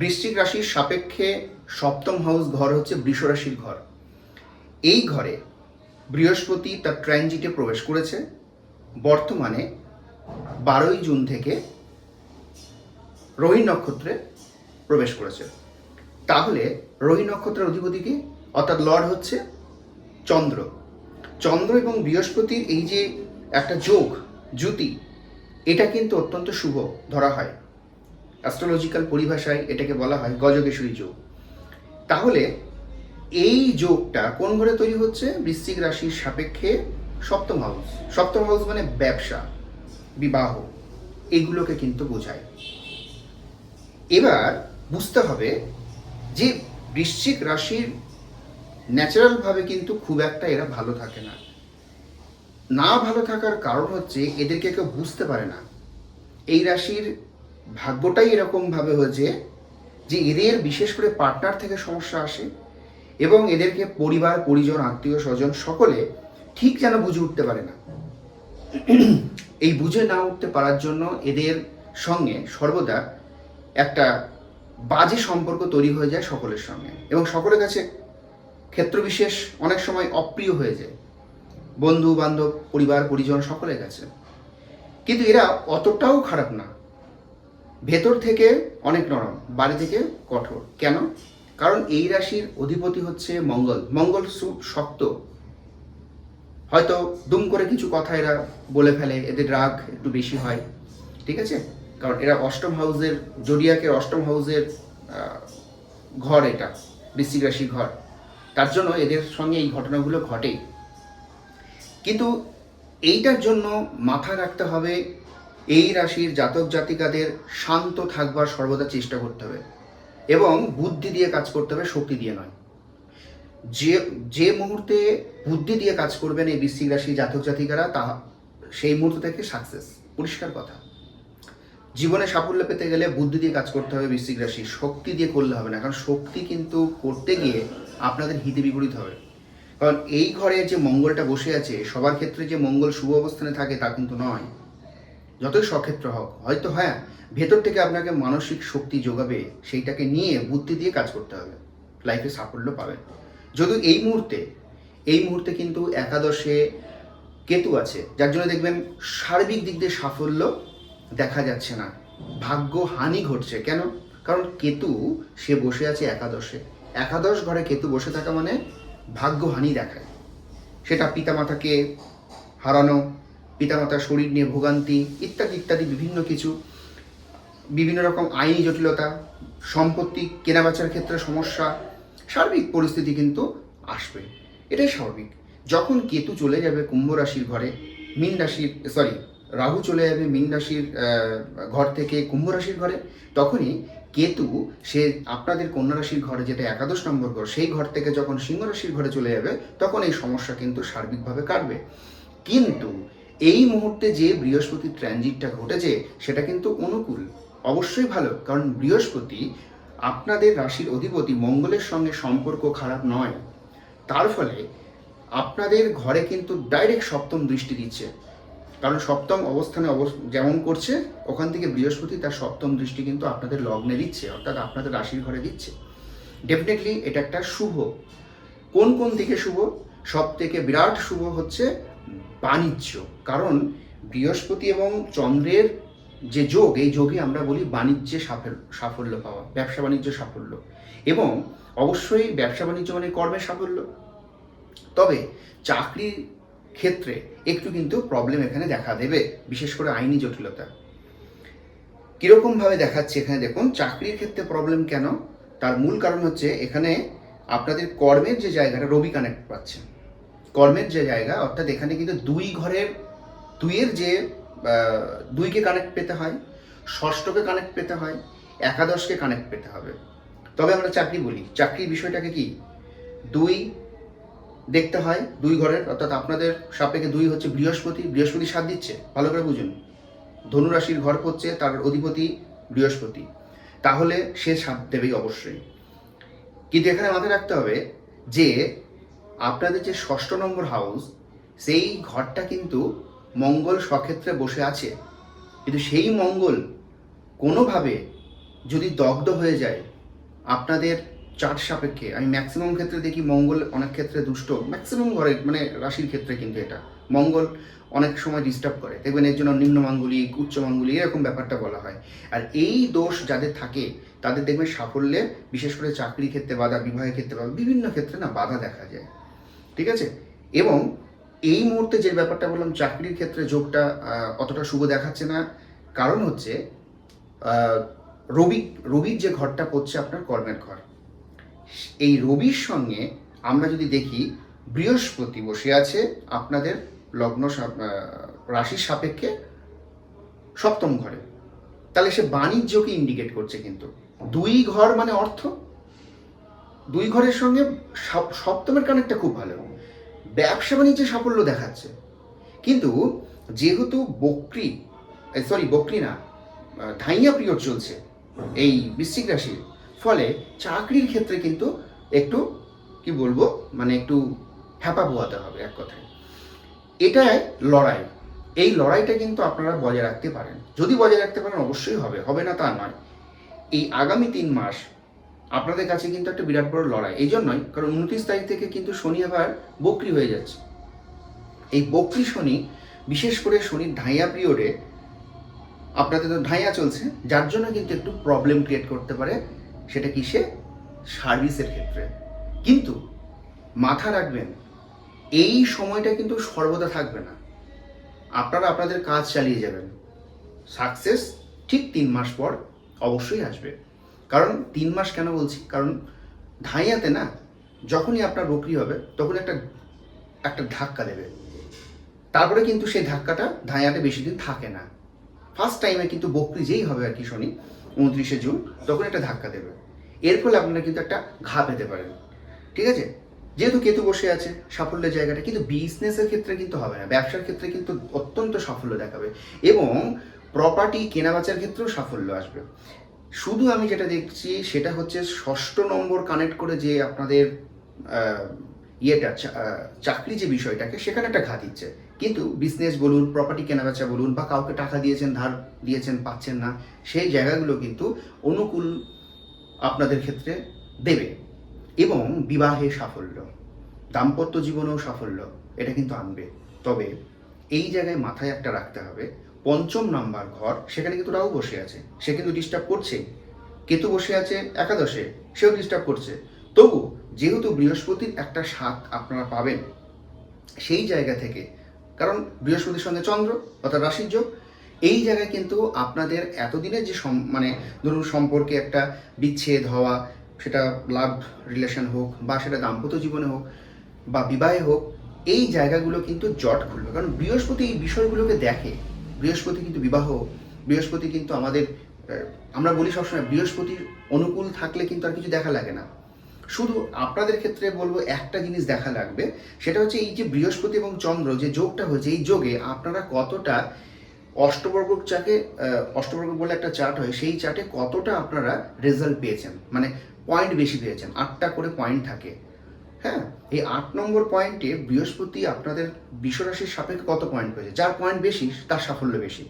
বৃশ্চিক রাশির সাপেক্ষে সপ্তম হাউস ঘর হচ্ছে বৃষ রাশির ঘর। এই ঘরে বৃহস্পতি তার ট্রানজিটে প্রবেশ করেছে। বর্তমানে বারোই জুন থেকে রোহিণী নক্ষত্রে প্রবেশ করেছে। তাহলে রোহিণী নক্ষত্রের অধিপতিকে অর্থাৎ লর্ড হচ্ছে চন্দ্র। চন্দ্র এবং বৃহস্পতির এই যে একটা যোগ, জ্যোতি, এটা কিন্তু অত্যন্ত শুভ ধরা হয়। অ্যাস্ট্রোলজিক্যাল পরিভাষায় এটাকে বলা হয় গজকেশরী যোগ। তাহলে এই যোগটা কোন ঘরে তৈরি হচ্ছে? বৃশ্চিক রাশির সাপেক্ষে সপ্তম হাউস সপ্তম হাউস মানে ব্যবসা, বিবাহ, এগুলোকে কিন্তু বোঝায়। এবার বুঝতে হবে যে বৃশ্চিক রাশির ন্যাচারালভাবে কিন্তু খুব একটা এরা ভালো থাকে না। না ভালো থাকার কারণ হচ্ছে এদেরকে কেউ বুঝতে পারে না। এই রাশির ভাগ্যটাই এরকমভাবে হয়েছে যে এদের বিশেষ করে পার্টনার থেকে সমস্যা আসে এবং এদেরকে পরিবার, পরিজন, আত্মীয়, স্বজন সকলে ঠিক যেন বুঝে উঠতে পারে না। এই বুঝে না উঠতে পারার জন্য এদের সঙ্গে সর্বদা একটা বাজে সম্পর্ক তৈরি হয়ে যায় সকলের সঙ্গে এবং সকলের কাছে ক্ষেত্রবিশেষ অনেক সময় অপ্রিয় হয়ে যায়। বন্ধু, বান্ধব, পরিবার, পরিজন সকলের কাছে। কিন্তু এরা অতটাও খারাপ না। ভেতর থেকে অনেক নরম, বাড়ি থেকে কঠোর। কেন? কারণ এই রাশির অধিপতি হচ্ছে মঙ্গল। মঙ্গল শক্ত। হয়তো দুম করে কিছু কথা এরা বলে ফেলে, এদের রাগ একটু বেশি হয়, ঠিক আছে? কারণ এরা অষ্টম হাউসের, জডিয়াকের অষ্টম হাউসের ঘর এটা, বৃশ্চিক রাশি ঘর। তার জন্য এদের সঙ্গে এই ঘটনাগুলো ঘটেই। কিন্তু এইটার জন্য মাথায় রাখতে হবে এই রাশির জাতক জাতিকাদের শান্ত থাকবার সর্বদা চেষ্টা করতে হবে। এবং বুদ্ধি দিয়ে কাজ করতে হবে, শক্তি দিয়ে নয়। যে যে মুহূর্তে বুদ্ধি দিয়ে কাজ করবেন এই বৃশ্চিক রাশির জাতক জাতিকারা তা সেই মুহূর্ত থেকে সাকসেস। পরিষ্কার কথা। জীবনে সাফল্য পেতে গেলে বুদ্ধি দিয়ে কাজ করতে হবে বৃশ্চিক রাশি শক্তি দিয়ে করলে হবে না। কারণ শক্তি কিন্তু করতে গিয়ে আপনাদের হিতে বিপরীত হবে। কারণ এই ঘরে যে মঙ্গলটা বসে আছে, সবার ক্ষেত্রে যে মঙ্গল শুভ অবস্থানে থাকে তা কিন্তু নয়। যতই সক্ষেত্র হোক, হয়তো হ্যাঁ ভেতর থেকে আপনাকে মানসিক শক্তি যোগাবে, সেইটাকে নিয়ে বুদ্ধি দিয়ে কাজ করতে হবে লাইফে সাফল্য পাবেন। যদিও এই মুহূর্তে এই মুহূর্তে কিন্তু একাদশে কেতু আছে, যার জন্য দেখবেন সার্বিক দিক দিয়ে সাফল্য দেখা যাচ্ছে না। ভাগ্য হানি ঘটছে, কেন? কারণ কেতু, সে বসে আছে একাদশে। একাদশ ঘরে কেতু বসে থাকা মানে ভাগ্যহানি দেখায়। সেটা পিতামাতাকে হারানো পিতামাতার শরীর নিয়ে ভোগান্তি, ইত্যাদি ইত্যাদি, বিভিন্ন কিছু। বিভিন্ন রকম আইনি জটিলতা, সম্পত্তি কেনাবেচার ক্ষেত্রে সমস্যা, সার্বিক পরিস্থিতি কিন্তু আসবে। এটাই স্বাভাবিক। যখন কেতু চলে যাবে কুম্ভ রাশির ঘরে, মীন রাশির সরি রাহু চলে যাবে মীন রাশির ঘর থেকে কুম্ভ রাশির ঘরে, তখনই কেতু, সে আপনাদের কন্যা রাশির ঘরে যেটা একাদশ নম্বর ঘর, সেই ঘর থেকে যখন সিংহ রাশির ঘরে চলে যাবে, তখন এই সমস্যা কিন্তু সার্বিকভাবে কাটবে। কিন্তু এই মুহূর্তে যে বৃহস্পতির ট্রানজিটটা ঘটেছে, সেটা কিন্তু অনুকূল। অবশ্যই ভালো, কারণ বৃহস্পতি আপনাদের রাশির অধিপতি মঙ্গলের সঙ্গে সম্পর্ক খারাপ নয়। তার ফলে আপনাদের ঘরে কিন্তু ডাইরেক্ট সপ্তম দৃষ্টি দিচ্ছে। কারণ সপ্তম অবস্থানে অবস- যেমন করছে, ওখান থেকে বৃহস্পতি তার সপ্তম দৃষ্টি কিন্তু আপনাদের লগ্নে দিচ্ছে, অর্থাৎ আপনাদের রাশির ঘরে দিচ্ছে। ডেফিনেটলি এটা একটা শুভ। কোন কোন দিকে শুভ? সব থেকে বিরাট শুভ হচ্ছে বাণিজ্য। কারণ বৃহস্পতি এবং চন্দ্রের যে যোগ, এই যোগে আমরা বলি বাণিজ্যে সাফল সাফল্য পাওয়া, ব্যবসা বাণিজ্য সাফল্য। এবং অবশ্যই ব্যবসা বাণিজ্য মানে কর্মের সাফল্য। তবে চাকরির ক্ষেত্রে একটু কিন্তু প্রবলেম এখানে দেখা দেবে, বিশেষ করে আইনি জটিলতা। কীরকমভাবে দেখাচ্ছে এখানে দেখুন, চাকরির ক্ষেত্রে প্রবলেম কেন? তার মূল কারণ হচ্ছে এখানে আপনাদের কর্মের যে জায়গাটা, রবি কানেক্ট পাচ্ছে কর্মের যে জায়গা, অর্থাৎ এখানে কিন্তু দুই ঘরের দুইয়ের যে দুইকে কানেক্ট পেতে হয়, ষষ্ঠকে কানেক্ট পেতে হয়, একাদশকে কানেক্ট পেতে হবে। তবে আমরা চাকরি বলি। চাকরির বিষয়টাকে কি? দুই দেখতে হয়, দুই ঘরের, অর্থাৎ আপনাদের সাপেক্ষে দুই হচ্ছে বৃহস্পতি বৃহস্পতি সাথ দিচ্ছে, ভালো করে বুঝুন। ধনুরাশির ঘর হচ্ছে তার অধিপতি বৃহস্পতি। তাহলে সে সাথ দেবেই অবশ্যই। কিন্তু এখানে মাথায় রাখতে হবে যে আপনাদের যে ষষ্ঠ নম্বর হাউস, সেই ঘরটা কিন্তু মঙ্গল সক্ষেত্রে বসে আছে। কিন্তু সেই মঙ্গল কোনোভাবে যদি দগ্ধ হয়ে যায়, আপনাদের চার সাপেক্ষে, আমি ম্যাক্সিমাম ক্ষেত্রে দেখি মঙ্গল অনেক ক্ষেত্রে দুষ্ট ম্যাক্সিমাম ঘরে মানে রাশির ক্ষেত্রে কিন্তু এটা। মঙ্গল অনেক সময় ডিস্টার্ব করে। দেখবেন এর জন্য নিম্ন মাঙ্গলিক, উচ্চ মাঙ্গলিক, এরকম ব্যাপারটা বলা হয়। আর এই দোষ যাদের থাকে, তাদের দেখবেন সাফল্যে, বিশেষ করে চাকরি ক্ষেত্রে বাধা, বিবাহের ক্ষেত্রে বাধা বিভিন্ন ক্ষেত্রে না বাধা দেখা যায়। ঠিক আছে? এবং এই মুহূর্তে যে ব্যাপারটা বললাম, চাকরির ক্ষেত্রে যোগটা অতটা শুভ দেখাচ্ছে না। কারণ হচ্ছে রবি, রবির যে ঘরটা পড়ছে আপনার কর্মের ঘর। এই রবির সঙ্গে আমরা যদি দেখি, বৃহস্পতি বসে আছে আপনাদের লগ্ন রাশির সাপেক্ষে সপ্তম ঘরে। তাহলে সে বাণিজ্যকে ইন্ডিকেট করছে কিন্তু। দুই ঘর মানে অর্থ? দুই ঘরের সঙ্গে সপ্তমের কানেক্টটা খুব ভালো। ব্যবসা বাণিজ্যে সাফল্য দেখাচ্ছে। কিন্তু যেহেতু বকরি সরি বকরি না ধাইয়া পিরিয়ড চলছে এই বৃশ্চিক রাশির, ফলে চাকরির ক্ষেত্রে কিন্তু একটু, কি বলব মানে একটু হ্যাপা বোয়াতে হবে এক কথায়। এটাই লড়াই। এই লড়াইটা কিন্তু আপনারা বজায় রাখতে পারেন। যদি বজায় রাখতে পারেন, অবশ্যই হবে। হবে না তা নয়। এই আগামী তিন মাস আপনাদের কাছে কিন্তু একটা বিরাট বড় লড়াই। এই জন্যই, কারণ উনত্রিশ তারিখ থেকে কিন্তু শনি আবার বকরি হয়ে যাচ্ছে। এই বকরি শনি, বিশেষ করে শনির ঢাইয়া পিরিয়ডে আপনাদের তো ঢাইয়া চলছে, যার জন্য কিন্তু একটু প্রবলেম ক্রিয়েট করতে পারে সেটা কিসে সার্ভিসের ক্ষেত্রে। কিন্তু মাথা রাখবেন, এই সময়টা কিন্তু সর্বদা থাকবে না। আপনারা আপনাদের কাজ চালিয়ে যাবেন। সাকসেস ঠিক তিন মাস পর অবশ্যই আসবে। কারণ তিন মাস কেন বলছি? কারণ ধাইয়াতে না, যখনই আপনার বকরি হবে, তখন একটা একটা ধাক্কা দেবে। তারপরে কিন্তু সেই ধাক্কাটা ধাইয়াতে বেশি দিন থাকে না। ফার্স্ট টাইমে কিন্তু বকরি যেই হবে আর কি শনি, উনত্রিশে জুন, তখন একটা ধাক্কা দেবে। এর ফলে আপনারা কিন্তু একটা ঘা পেতে পারেন। ঠিক আছে? যেহেতু কেতু বসে আছে, সাফল্যের জায়গাটা, কিন্তু বিজনেসের ক্ষেত্রে কিন্তু হবে না। ব্যবসার ক্ষেত্রে কিন্তু অত্যন্ত সাফল্য দেখাবে এবং প্রপার্টি কেনাবেচার ক্ষেত্রেও সাফল্য আসবে। শুধু আমি যেটা দেখছি সেটা হচ্ছে ষষ্ঠ নম্বর কানেক্ট করে যে আপনাদের ইয়েটা চাকরি যে বিষয়টাকে সেখানে একটা ঘা দিচ্ছে। কিন্তু বিজনেস বলুন প্রপার্টি কেনাবেচা বলুন বা কাউকে টাকা দিয়েছেন, ধার দিয়েছেন, পাচ্ছেন না, সেই জায়গাগুলো কিন্তু অনুকূল আপনাদের ক্ষেত্রে দেবে এবং বিবাহে সাফল্য, দাম্পত্য জীবনেও সাফল্য, এটা কিন্তু আনবে। তবে এই জায়গায় মাথায় একটা রাখতে হবে পঞ্চম নাম্বার ঘর, সেখানে কিন্তু রাহু বসে আছে। সে কিন্তু ডিস্টার্ব করছে। কেতু বসে আছে একাদশে, সেও ডিস্টার্ব করছে। তবু যেহেতু বৃহস্পতির একটা স্বাদ আপনারা পাবেন সেই জায়গা থেকে, কারণ বৃহস্পতির সঙ্গে চন্দ্র অর্থাৎ রাশির যোগ, এই জায়গায় কিন্তু আপনাদের এতদিনের যে মানে ধরুন সম্পর্কে একটা বিচ্ছেদ হওয়া, সেটা লাভ রিলেশন হোক বা সেটা দাম্পত্য জীবনে হোক বা বিবাহে হোক, এই জায়গাগুলো কিন্তু জট খুলবে। কারণ বৃহস্পতি এই বিষয়গুলোকে দেখে। বৃহস্পতি কিন্তু বিবাহ, বৃহস্পতি কিন্তু আমাদের আমরা বলি সবসময় বৃহস্পতির অনুকূল থাকলে কিন্তু আর কিছু দেখা লাগে না। শুধু আপনাদের ক্ষেত্রে বলব একটা জিনিস দেখা লাগবে, সেটা হচ্ছে এই যে বৃহস্পতি এবং চন্দ্র যে যোগটা হয়েছে, এই যোগে আপনারা কতটা অষ্টবর্গ চাকে অষ্টবর্গ বলে একটা চার্ট হয়, সেই চার্টে কতটা আপনারা রেজাল্ট পেয়েছেন মানে পয়েন্ট বেশি পেয়েছেন, আটটা করে পয়েন্ট থাকে। হ্যাঁ? এই আট নম্বর পয়েন্টে বৃহস্পতি আপনাদের বিশ্বরাশির সাপেক্ষে কত পয়েন্ট পেয়েছে? যার পয়েন্ট বেশি, তার সাফল্য বেশি।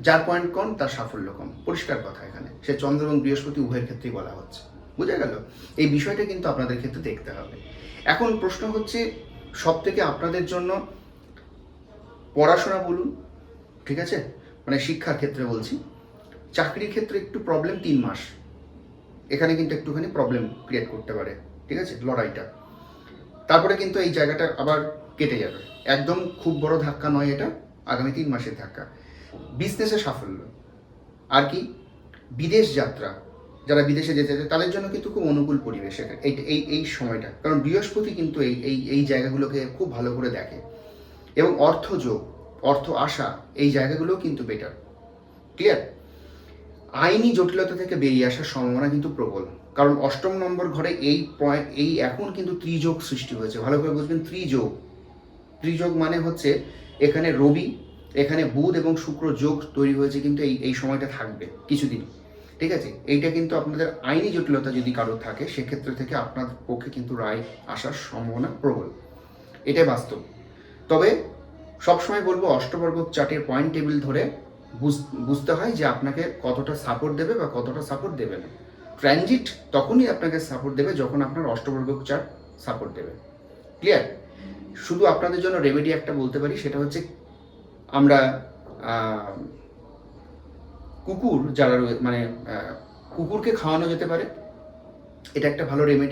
যার পয়েন্ট কম, তার সাফল্য কম। পরিষ্কার কথা এখানে। সে চন্দ্র এবং বৃহস্পতি উভয়ের ক্ষেত্রেই বলা হচ্ছে। বোঝা গেল? এই বিষয়টা কিন্তু আপনাদের ক্ষেত্রে দেখতে হবে। এখন প্রশ্ন হচ্ছে সব থেকে আপনাদের জন্য পড়াশোনা বলুন, ঠিক আছে? মানে শিক্ষার ক্ষেত্রে বলছি। চাকরির ক্ষেত্রে একটু প্রবলেম তিন মাস। এখানে কিন্তু একটুখানি প্রবলেম ক্রিয়েট করতে পারে, ঠিক আছে? লড়াইটা। তারপরে কিন্তু এই জায়গাটা আবার কেটে যাবে। একদম খুব বড় ধাক্কা নয় এটা, আগামী তিন মাসের ধাক্কা। বিজনেসে সাফল্য। আর কি? বিদেশ যাত্রা। যারা বিদেশে যেতে চায়, তাদের জন্য কিন্তু খুব অনুকূল পরিবেশ এই এই এই সময়টা। কারণ বৃহস্পতি কিন্তু এই এই এই জায়গাগুলোকে খুব ভালো করে দেখে। এবং অর্থ যোগ, অর্থ আশা এই জায়গাগুলোও কিন্তু বেটার ক্লিয়ার আইনি জটিলতা থেকে বেরিয়ে আসার সম্ভাবনা কিন্তু প্রবল। কারণ অষ্টম নম্বর ঘরে এই পয়েন্ট, এই এখন কিন্তু ত্রিযোগ সৃষ্টি হয়েছে। ভালো করে বুঝবেন, ত্রিযোগ। ত্রিযোগ মানে হচ্ছে এখানে রবি, এখানে বুধ এবং শুক্র যোগ তৈরি হয়েছে কিন্তু এই এই সময়টা থাকবে কিছুদিন। ঠিক আছে? এইটা কিন্তু আপনাদের আইনি জটিলতা যদি কারোর থাকে, সেক্ষেত্রে থেকে আপনার পক্ষে কিন্তু রায় আসার সম্ভাবনা প্রবল। এটাই বাস্তব। তবে সবসময় বলব, অষ্টবর্গ চার্টের পয়েন্ট টেবিল ধরে বুঝ- বুঝতে হয় যে আপনাকে কতটা সাপোর্ট দেবে বা কতটা সাপোর্ট দেবে না। ট্রানজিট তখনই আপনাকে সাপোর্ট দেবে যখন আপনার অষ্টবর্গ চার সাপোর্ট দেবে। ক্লিয়ার শুধু আপনাদের জন্য রেমেডি একটা বলতে পারি, সেটা হচ্ছে আমরা কুকুর যারা মানে কুকুরকে খাওয়ানো যেতে পারে, এটা একটা ভালো রেমেডি